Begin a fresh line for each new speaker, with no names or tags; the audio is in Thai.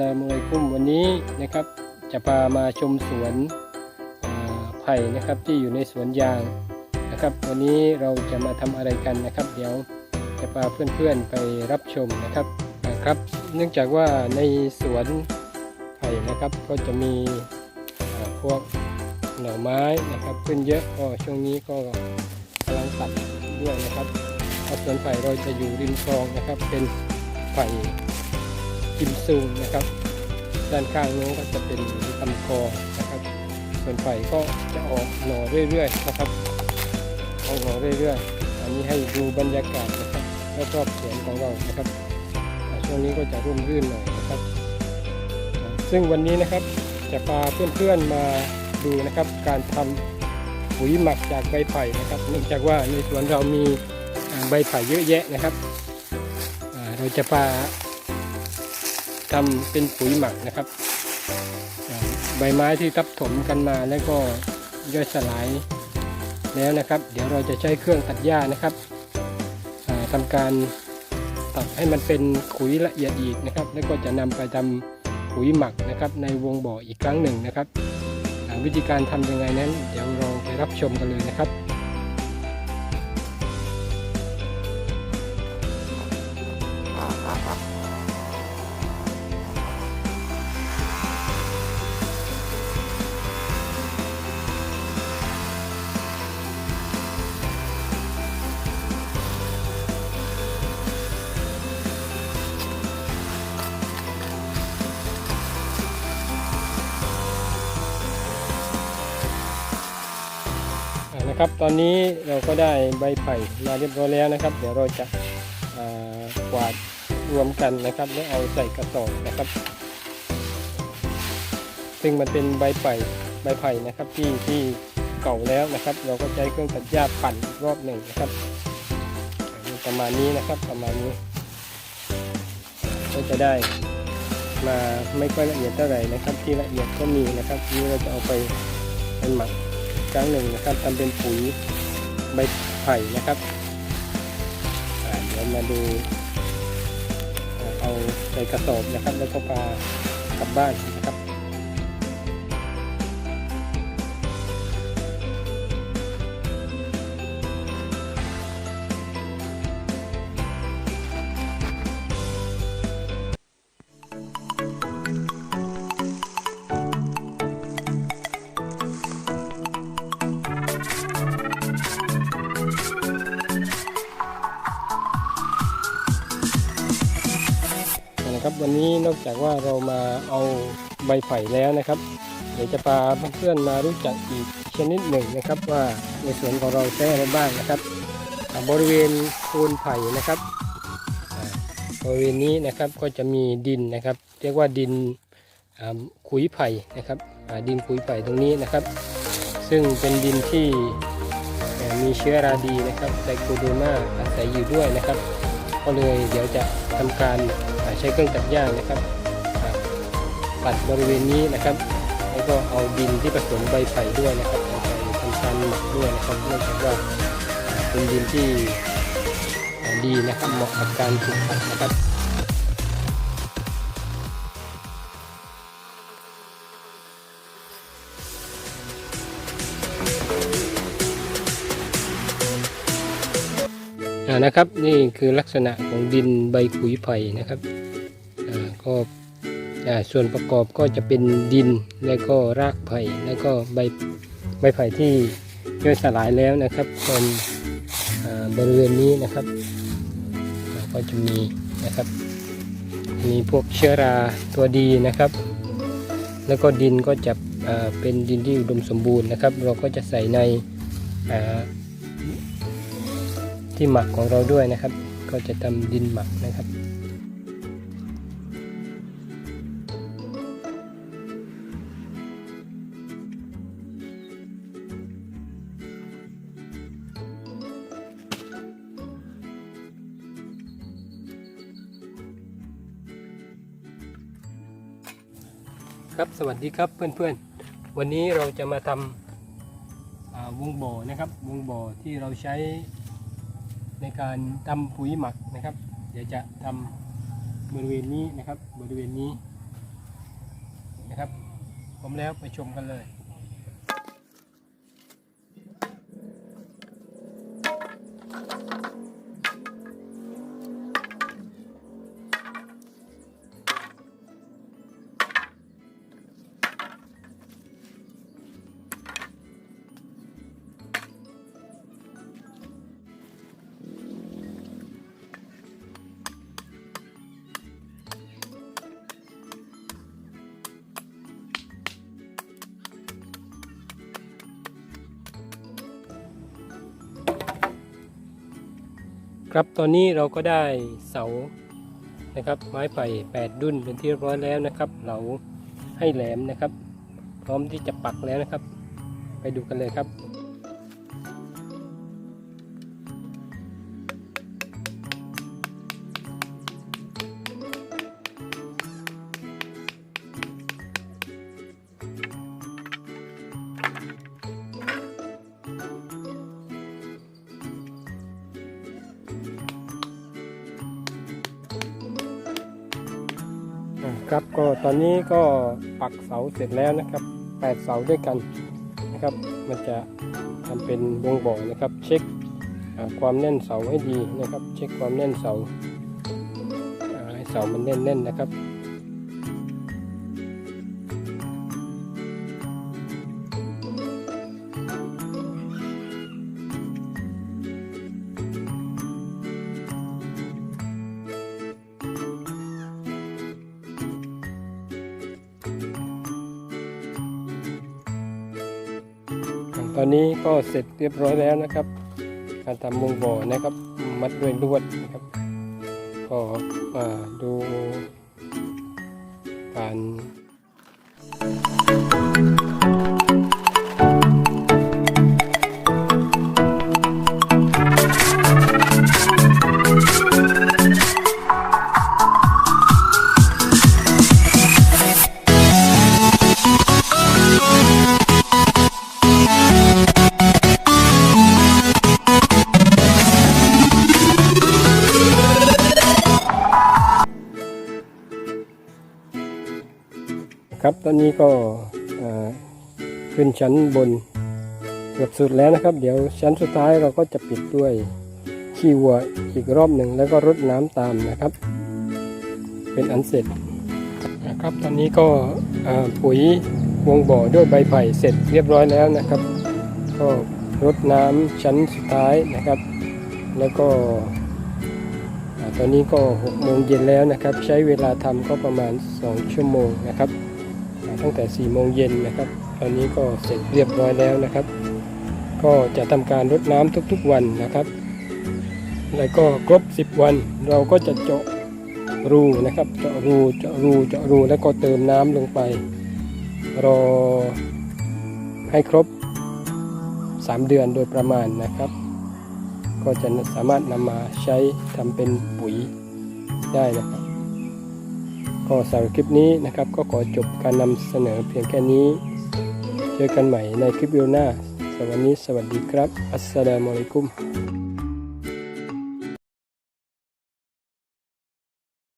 ลามุอะลัยกุมวันนี้นะครับ จะพามาชมสวนไผ่นะครับที่อยู่ในสวนยางนะครับ วันนี้เราจะมาทำอะไรกันนะครับ เดี๋ยวจะพาเพื่อนๆไปรับชมนะครับนะครับ เนื่องจากว่าในสวนไผ่นะครับก็จะมีพวกหน่อไม้นะครับขึ้นเยอะก็ช่วงนี้ก็กำลังตัดด้วยนะครับเพราสวนไผ่เราจะอยู่ริมคลองนะครับเป็นไผ่ กิมซุงนะครับ ด้านข้างโน้นก็จะเป็นลำคอนะครับ ส่วนไผ่ก็จะออกหน่อเรื่อยๆนะครับออกหน่อเรื่อยๆ อันนี้ให้ดูบรรยากาศนะครับรอบๆสวนของเรานะครับช่วงนี้ก็จะร่มรื่นหน่อยนะครับ ซึ่งวันนี้นะครับจะพาเพื่อนๆมาดูนะครับการทำปุ๋ยหมักจากใบไผ่นะครับ เนื่องจากว่าในสวนเรามีใบไผ่เยอะแยะนะครับ เราจะพา ทำเป็นปุ๋ยหมักนะครับ ใบไม้ที่ทับถมกันมาแล้วก็ย่อยสลายแล้วนะครับ เดี๋ยวเราจะใช้เครื่องตัดหญ้านะครับอ่าทำการตัดให้มันเป็นขุยละเอียดอีกนะครับ แล้วก็จะนำไปทำปุ๋ยหมักนะครับ ในวงบ่ออีกครั้งหนึ่งนะครับวิธีการทำยังไงนั้น เดี๋ยวเราไปรับชมกันเลยนะครับ นะครับ ตอนนี้เราก็ได้ใบไผ่มาเรียบร้อยแล้วนะครับ เดี๋ยวเราจะกวาดรวมกันนะครับแล้วเอาใส่กระสอบนะครับ ซึ่งมันเป็นใบไผ่ใบไผ่นะครับที่ที่เก่าแล้วนะครับ เราก็ใช้เครื่องตัดหญ้าปั่นรอบหนึ่งนะครับ ประมาณนี้นะครับประมาณนี้ ก็จะได้มาไม่ค่อยละเอียดเท่าไหร่นะครับ ที่ละเอียดก็มีนะครับนี่เราจะเอาไปเป็นหมัก ครั้งหนึ่งนะครับทำเป็นปุ๋ยใบไผ่นะครับเดี๋ยวมาดูเอาใส่กระสอบนะครับ แล้วก็พากลับบ้านนะครับ ครับ วันนี้นอกจากว่าเรามาเอาใบไผ่แล้วนะครับ เดี๋ยวจะพาเพื่อนๆมารู้จักอีกชนิดหนึ่งนะครับ ว่าในสวนของเราใช้อะไรบ้างนะครับ บริเวณโคนไผ่นะครับบริเวณนี้นะครับก็จะมีดินนะครับ เรียกว่าดินขุยไผ่นะครับดินขุยไผ่ตรงนี้นะครับ ซึ่งเป็นดินที่มีเชื้อราดีนะครับไซโคโดนาอาศัยอยู่ด้วยนะครับ ก็เลยเดี๋ยวจะทำการ ใช้เครื่องตัดหญ้านะครับปัดบริเวณนี้นะครับ แล้วก็เอาดินที่ผสมใบไผ่ด้วยนะครับเอาไปทำการหมักด้วยนะครับเนื่องจากว่าเป็นดินที่ดีนะครับเหมาะกับการปลูกผักนะครับอ่านะครับนี่คือลักษณะของดินใบขุยไผ่นะครับ ก็อ่าส่วนประกอบก็จะเป็นดินแล้วก็รากไผ่แล้วก็ใบใบไผ่ที่ย่อยสลายแล้วนะครับตรงอ่าบริเวณนี้นะครับก็จะมีนะครับ มีพวกเชื้อราตัวดีนะครับ แล้วก็ดินก็จะเป็นดินที่อุดมสมบูรณ์นะครับ เราก็จะใส่ในที่หมักของเราด้วยนะครับ ก็จะทำดินหมักนะครับ ครับสวัสดีครับเพื่อนๆ วันนี้เราจะมาทำวงบ่อนะครับ วงบ่อที่เราใช้ในการทำปุ๋ยหมักนะครับ เดี๋ยวจะทำบริเวณนี้นะครับ บริเวณนี้นะครับ ผมแล้วไปชมกันเลย ครับตอนนี้เราก็ได้เสานะครับไม้ไผ่8ดุนเป็นที่เรียบร้อยแล้วนะครับ เราให้แหลมนะครับ พร้อมที่จะปักแล้วนะครับ ไปดูกันเลยครับ ครับก็ตอนนี้ก็ปักเสาเสร็จแล้วนะครับ8เสาด้วยกันนะครับ มันจะทำเป็นวงบ่อนะครับ เช็คความแน่นเสาให้ดีนะครับ เช็คความแน่นเสาอ่าให้เสามันแน่นๆนะครับ ตอนนี้ก็เสร็จเรียบร้อยแล้วนะครับ การทำวงบ่อนะครับ มัดด้วยลวดนะครับ ก็ดูการ ครับ ตอนนี้ก็ขึ้นชั้นบนเกือบสุดแล้วนะครับ เดี๋ยวชั้นสุดท้ายเราก็จะปิดด้วยขี้วัวอีกรอบหนึ่งแล้วก็รดน้ำตามนะครับ เป็นอันเสร็จนะครับ ตอนนี้ก็ปุ๋ยวงบ่อด้วยใบไผ่เสร็จเรียบร้อยแล้วนะครับ ก็รดน้ำชั้นสุดท้ายนะครับ แล้วก็ตอนนี้ก็6โมงเย็นแล้วนะครับ ใช้เวลาทำก็ประมาณ 2 ชั่วโมงนะครับ ตั้งแต่4โมงเย็นนะครับ ตอนนี้ก็เสร็จเรียบร้อยแล้วนะครับ ก็จะทำการรดน้ำทุกๆวันนะครับ แล้วก็ครบ 10 วัน เราก็จะเจาะรูนะครับ เจาะรู เจาะรู เจาะรู แล้วก็เติมน้ำลงไป รอให้ครบ 3 เดือนโดยประมาณนะครับ ก็จะสามารถนำมาใช้ทำเป็นปุ๋ยได้นะครับ ก็สำหรับคลิปนี้นะครับก็ขอจบการนำเสนอเพียงแค่นี้ เจอกันใหม่ในคลิปวิดีโอหน้าสวัสดีสวัสดีครับ อัสสลามุอะลัยกุม